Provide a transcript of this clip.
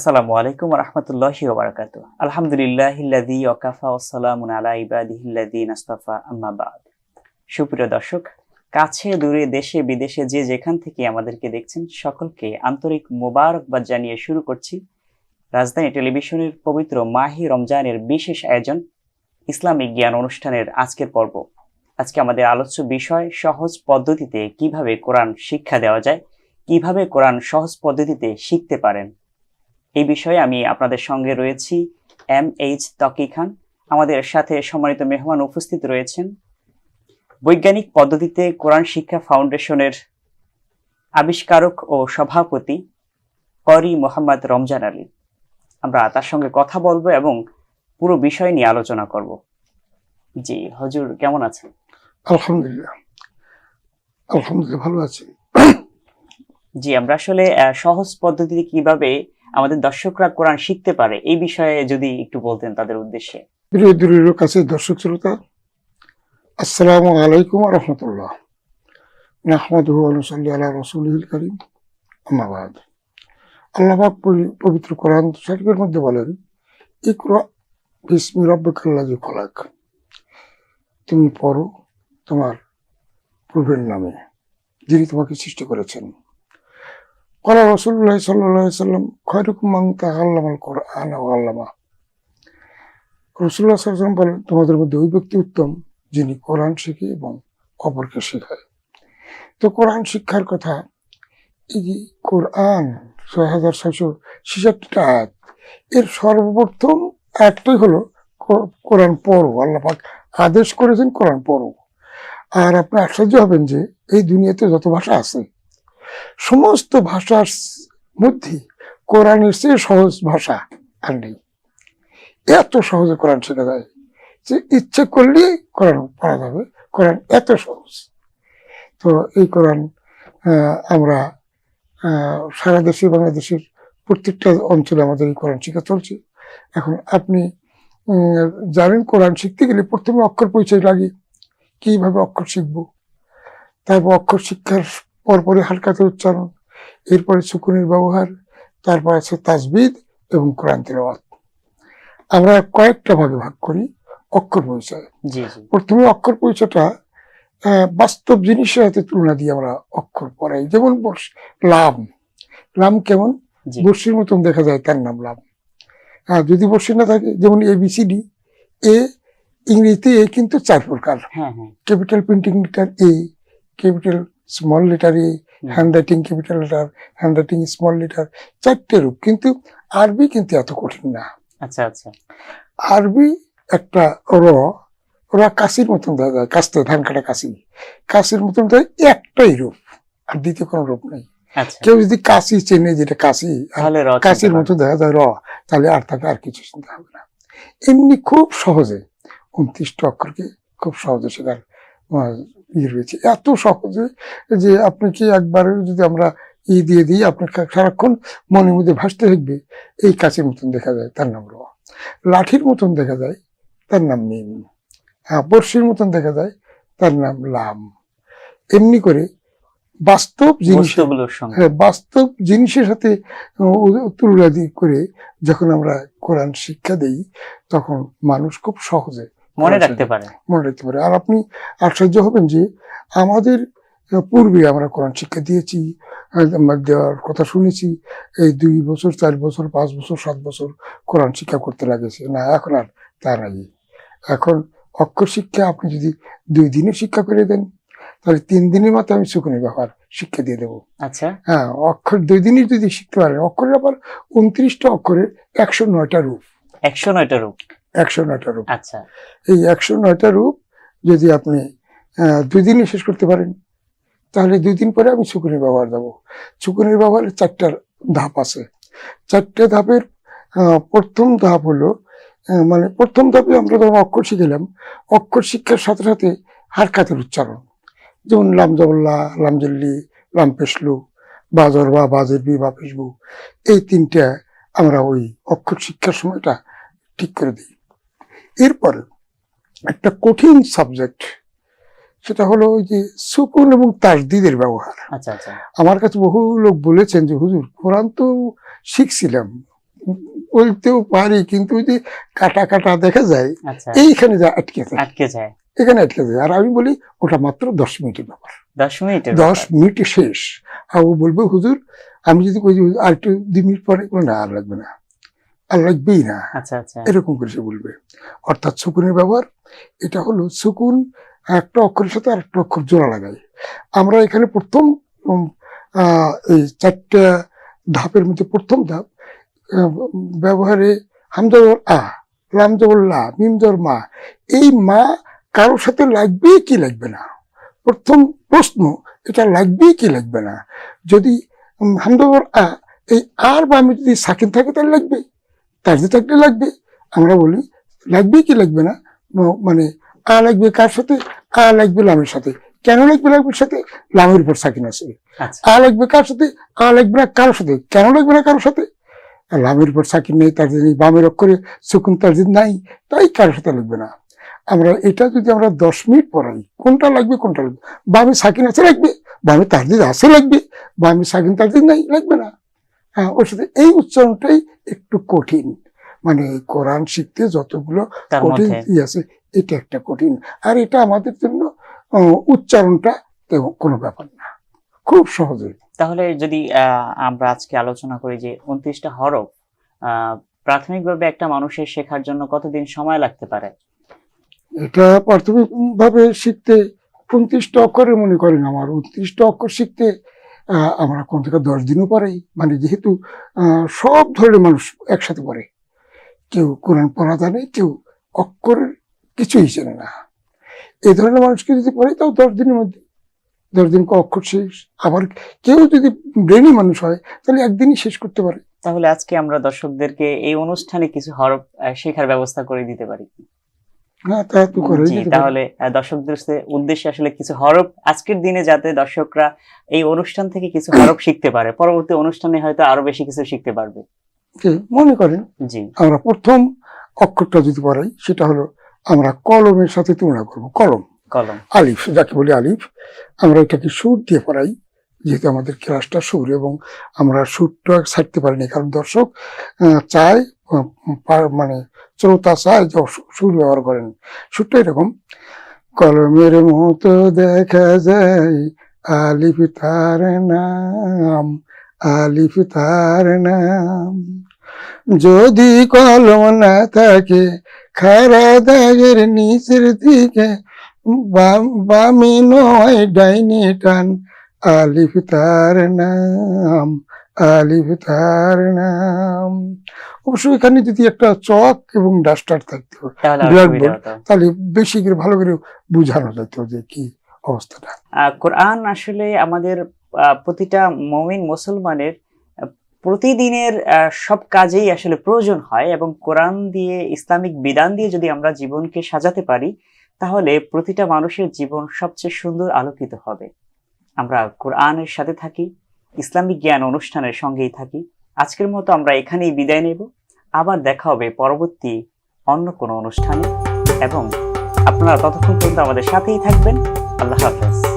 আসসালামু আলাইকুম রহমতুল্লাহি ওবরাকাতু আলহামদুলিল্লাহিল্লাযী ওয়াকাফা ওয়াসসালামু আলা আম্মা সুপ্রিয় দর্শক, কাছে, দূরে, দেশে, বিদেশে যে যেখান থেকে আমাদেরকে দেখছেন, সকলকে আন্তরিক মোবারকবাদ জানিয়ে শুরু করছি। রাজধানী টেলিভিশনের পবিত্র মাহি রমজানের বিশেষ আয়োজন, ইসলামিক জ্ঞান অনুষ্ঠানের আজকের পর্ব। আজকে আমাদের আলোচ্য বিষয়, সহজ পদ্ধতিতে কীভাবে কোরআন শিক্ষা দেওয়া যায়, কীভাবে কোরআন সহজ পদ্ধতিতে শিখতে পারেন এই বিষয়ে আমি আপনাদের সঙ্গে রয়েছি এম এইচ তকি খান। আমাদের সাথে সম্মানিত মেহমান উপস্থিত রয়েছেন। বৈজ্ঞানিক পদ্ধতিতে কোরআন শিক্ষা ফাউন্ডেশনের আবিষ্কারক ও সভাপতি করি মোহাম্মদ রমজান আলী। আমরা তার সঙ্গে কথা বলব এবং পুরো বিষয় নিয়ে আলোচনা করব। জি হজুর কেমন আছেন? আলহামদুলিল্লাহ। আলহামদুলিল্লাহ ভালো আছি। জি আমরা আসলে সহজ পদ্ধতিতে কীভাবে আমাদের দর্শকরা কোরআন শিখতে পারে। এই বিষয়ে যদি একটু বলতেন তাদের উদ্দেশ্যে। কাছে দর্শক শ্রোতা, আসসালামু আলাইকুম রহমতুল্লাহ। কারীম। পবিত্র কোরআন মধ্যে বলেন তুমি পড়ো তোমার প্রভুর নামে, যিনি তোমাকে সৃষ্টি করেছেন। কলা রসুল্লাহ সাল্লাহ সাল্লাম খয়রুকুম তাআল্লামাল কোরআন আল্লামা রসুল্লাহ সাল্লাম বলেন, তোমাদের মধ্যে ওই ব্যক্তি উত্তম যিনি কোরআন শিখে এবং অপরকে শেখায়। তো কোরআন শিক্ষার কথা, এই যে কোরআন ছয় হাজার ছয়শো ছেষট্টিটা আয়াত, এর সর্বপ্রথম একটাই হলো কোরআন পড়ো। আল্লাহ পাক আদেশ করেছেন কোরআন পড়ো। আর আপনি আশ্চর্য হবেন যে, এই দুনিয়াতে যত ভাষা আছে সমস্ত ভাষার মধ্যে কোরআনের চেয়ে সহজ ভাষা আর নেই। এত সহজে কোরআন শেখা যায় যে ইচ্ছে করলে কোরআন পড়া যাবে। কোরআন এত সহজ। তো এই কোরআন আমরা সারা দেশে বাংলাদেশের প্রত্যেকটা অঞ্চলে আমাদের এই কোরআন শিক্ষা চলছে। এখন আপনি জানেন কোরআন শিখতে গেলে প্রথমে অক্ষর পরিচয় লাগে। কীভাবে অক্ষর শিখব? তারপর অক্ষর শিক্ষার পরপরে হালকাতে উচ্চারণ। এরপরে সুকুনের ব্যবহার তারপর আছে তাজবিদ এবং কোরআন তেলাওয়াত। আমরা কয়েকটা ভাগে ভাগ করি অক্ষর পরিচয়। প্রথমে অক্ষর পরিচয়টা বাস্তব জিনিসের সাথে তুলনা দিয়ে আমরা অক্ষর পড়াই। যেমন লাম। লাম কেমন? বর্ষির মতন দেখা যায় তার নাম লাম। আর যদি বর্ষি না থাকে যেমন এ বিসিডি এ ইংরেজিতে এ কিন্তু চার প্রকার। হ্যাঁ হ্যাঁ। ক্যাপিটাল প্রিন্টিং লেটার এ capital small letter. Handwriting capital letter handwriting small letter চারটে রূপ। কিন্তু আরবি কিন্তু এত কঠিন না। আচ্ছা আচ্ছা। আরবি একটা র ওরা কাশির মতন দেখা যায় কাস্তে ধান কাটা কাশি। কাশির মতন দেখা যায় একটাই রূপ আর দ্বিতীয় কোনো রূপ নেই। আচ্ছা। কেউ যদি কাশি চেনে যেটা কাশি কাশির। মতো দেখা যায় র তাহলে আর তাকে আর কিছু চিন্তা হবে না। এমনি খুব সহজে উনত্রিশটা অক্ষরকে খুব সহজে শেখার আহ, ই রয়েছে। এত সহজে যে আপনি কি একবার যদি আমরা ই দিয়ে দিই আপনার সারাক্ষণ মনের মধ্যে ভাসতে থাকবে এই কাছের মতন দেখা যায় তার নাম র লাঠির মতন দেখা যায় তার নাম মিম। হ্যাঁ বর্ষির মতন দেখা যায় তার নাম লাম। এমনি করে বাস্তব জিনিস হ্যাঁ বাস্তব জিনিসের সাথে তুলনা করে যখন আমরা কোরআন শিক্ষা দেই তখন মানুষ খুব সহজে মনে আচ্ছা। রাখতে পারে মনে রাখতে পারে। আর আপনি আশ্চর্য হবেন যে আমাদের পূর্বে আমরা কোরআন শিক্ষা দিয়েছি দেওয়ার কথা শুনেছি এই দুই বছর চার বছর পাঁচ বছর সাত বছর কোরআন শিক্ষা করতে লাগেছে। না এখন আর তা নাই। এখন অক্ষর শিক্ষা আপনি যদি দুই দিনে শিক্ষা করে দেন তাহলে তিন দিনের মাথায় আমি সুকুনি ব্যবহার শিক্ষা দিয়ে দেবো। আচ্ছা। হ্যাঁ অক্ষর দুই দিনই যদি শিখতে পারেন অক্ষরের আবার উনত্রিশটা অক্ষরের একশো নয়টা রূপ। একশো নয়টা রূপ। একশো নয়টা রূপ। আচ্ছা। এই একশো নয়টা রূপ যদি আপনি দুই দিনে শেষ করতে পারেন তাহলে দুই দিন পরে আমি শুকুনির ব্যবহার দেবো। শুকুনির ব্যবহারের চারটা ধাপ আছে। চারটে ধাপের প্রথম ধাপ হলো মানে প্রথম ধাপে আমরা যখন অক্ষর শিখেলাম। অক্ষর শিক্ষার সাথে সাথে হারকাতের উচ্চারণ। যেমন লামজাবল্লা লামজল্লি লামপেশলু বাজর বা বাজের বি বা পেশবু এই তিনটা আমরা ওই অক্ষর শিক্ষার সময়টা ঠিক করে দিই। এরপরে একটা কঠিন সাবজেক্ট সেটা হলো ওই যে সুকুন এবং তাসদিদের ব্যবহার। আচ্ছা আচ্ছা। আমার কাছে বহু লোক বলেছেন যে হুজুর কোরআন তো শিখছিলাম বলতেও পারি কিন্তু যে কাটা কাটা দেখা যায় আচ্ছা। এইখানে যা আটকে যায় আটকে যায়। এখানে আটকে যায়। আর আমি বলি ওটা মাত্র দশ মিনিটের ব্যাপার। দশ মিনিটের দশ মিনিটে শেষ। আর ও বলবে হুজুর আমি যদি কই আর একটু দুই মিনিট পরে? না আর লাগবে না। আর লাগবেই না। আচ্ছা আচ্ছা। এরকম করে সে বলবে। অর্থাৎ সুকুনের ব্যবহার এটা হলো সুকুন একটা অক্ষরের সাথে আর একটা অক্ষর জোড়া লাগায়। আমরা এখানে প্রথম এই চারটা ধাপের মধ্যে প্রথম ধাপ ব্যবহারে হামজবর আ লামজবর লা মিমজবর মা। এই মা কারোর সাথে লাগবে কি লাগবে না? প্রথম প্রশ্ন এটা লাগবে কি লাগবে না? যদি হামজবর আ এই আর বা আমি যদি সাকিন থাকে তাহলে লাগবে তার্জি থাকলে লাগবে। আমরা বলি লাগবে কি লাগবে না? মানে আ লাগবে কার সাথে? আ লাগবে লামের সাথে? কেন লাগবে লামের সাথে? লামের উপর সাকিন আছে। আচ্ছা। আ লাগবে কার সাথে? আ লাগবে না কারোর সাথে? কেন লাগবে না কারোর সাথে? লামের উপর সাকিন নেই তার নেই বামের অক্ষরে সুকুন তার যদি নাই তাই কারোর সাথে লাগবে না। আমরা এটা যদি আমরা দশ মিনিট পড়াই কোনটা লাগবে কোনটা লাগবে? বামে সাকিন আছে লাগবে। বামে তার্জিদ আছে লাগবে। বামে সাকিন তার্জিদ নাই লাগবে না। হ্যাঁ ওর সাথে এই উচ্চারণটাই একটু কঠিন। মানে কোরআন শিখতে যতগুলো কঠিন আছে এটা একটা কঠিন। আর এটা আমাদের জন্য উচ্চারণটা কোনো ব্যাপার না। খুব সহজে তাহলে যদি আহ, আমরা আজকে আলোচনা করি যে উনত্রিশটা হরফ আহ, প্রাথমিকভাবে একটা মানুষের শেখার জন্য কতদিন সময় লাগতে পারে? এটা প্রাথমিকভাবে শিখতে উনত্রিশটা অক্ষরে মনে করেন আমার। উনত্রিশটা অক্ষর শিখতে আমরা কোন থেকে দশ দিনও পারি। মানে যেহেতু সব ধরনের মানুষ একসাথে পড়ে। কেউ কোরআন পড়া জানে, কেউ অক্ষরের কিছুই জানে না। এই ধরনের মানুষকে যদি পড়ে, তাও দশ দিনের মধ্যে। দশ দিন অক্ষর শেষ। আবার কেউ যদি ব্রেনি মানুষ হয়, তাহলে একদিনই শেষ করতে পারে। তাহলে আজকে আমরা দর্শকদেরকে এই অনুষ্ঠানে কিছু হরফ শেখার ব্যবস্থা করে দিতে পারি। তাহলে দর্শকদের উদ্দেশ্যে আসলে কিছু হরফ আজকের দিনে যাতে দর্শকরা এই অনুষ্ঠান থেকে কিছু হরফ শিখতে পারে পরবর্তী অনুষ্ঠানে হয়তো আরও বেশি কিছু শিখতে পারবে। মনে করেন জি। আমরা প্রথম অক্ষরটা যদি পড়াই সেটা হলো আমরা কলমের সাথে তুলনা করব কলম। কলম। আলিফ যাকে বলি আলিফ আমরা এটাকে সুর দিয়ে পড়াই যেহেতু আমাদের ক্লাসটা সুর এবং আমরা সুরটা ছাড়তে পারিনি কারণ দর্শক চায় মানে শ্রোতা চায় যে সুর ব্যবহার করেন। সুরটা এরকম, কলমের মতো দেখা যায় আলিফ তার নাম আলিফ তার নাম। যদি কলম না থাকে খারা দাগের নিচের দিকে, বামে নয় ডাইনে টান আলিফ তার নাম আলিফ তার নাম। অবশ্য এখানে যদি একটা চক এবং ডাস্টার থাকতো হতো। তাহলে বেশি করে ভালো করে বোঝানো যেত যে কি অবস্থাটা। কোরআন আসলে আমাদের প্রতিটা মমিন মুসলমানের প্রতিদিনের সব কাজেই আসলে প্রয়োজন হয় এবং কোরআন দিয়ে ইসলামিক বিধান দিয়ে যদি আমরা জীবনকে সাজাতে পারি তাহলে প্রতিটা মানুষের জীবন সবচেয়ে সুন্দর আলোকিত হবে। আমরা কোরআনের সাথে থাকি ইসলামিক জ্ঞান অনুষ্ঠানের সঙ্গেই থাকি। আজকের মতো আমরা এখানেই বিদায় নেব। আবার দেখা হবে পরবর্তী অন্য কোনো অনুষ্ঠানে। এবং আপনারা ততক্ষণ পর্যন্ত আমাদের সাথেই থাকবেন। আল্লাহ হাফেজ।